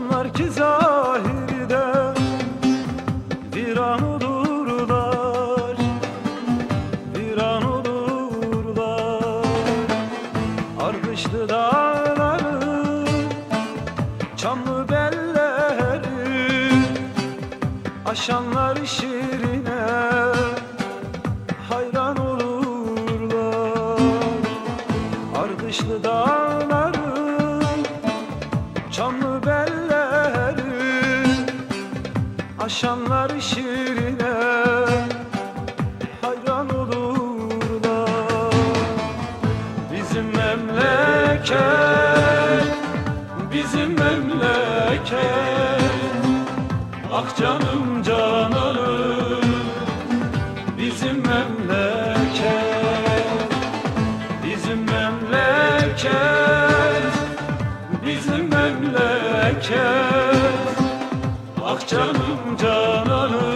Onlar ki zahirde viran olurlar Viran olurlar. Ardışlı dağları Çamlı belleri Aşan Aşanlar şirine hayran olurlar. Bizim memleket, bizim memleket. Ah canım cananım. Bizim memleket Ah canım cananım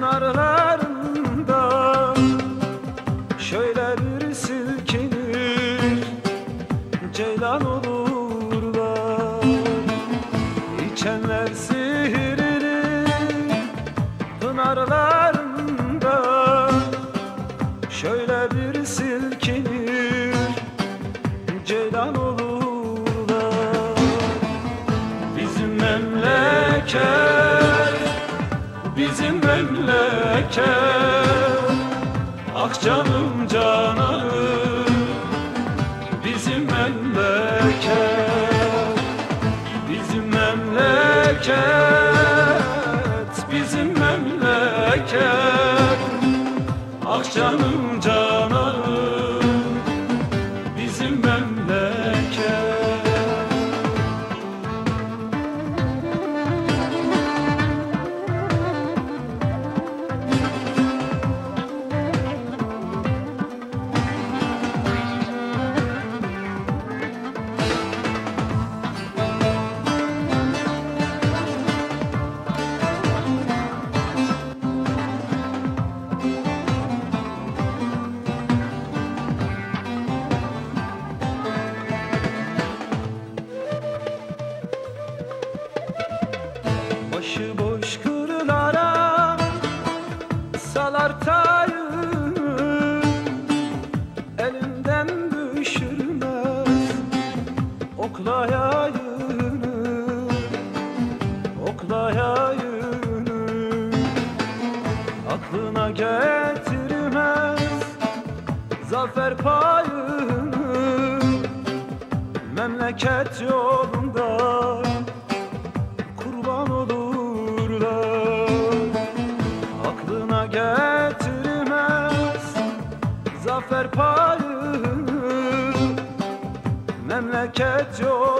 pınarlarında Şöyle bir silkinir ceylan olurlar. İçenler memleket Ah canım cananım Bizim memleket Bizim memleket Bizim memleket. Ah canım cananım Bizim memleket Okla yayını Aklına getirmez zafer payını Memleket yolunda kurban olurlar. Aklına getirmez zafer payını Memleket yolunda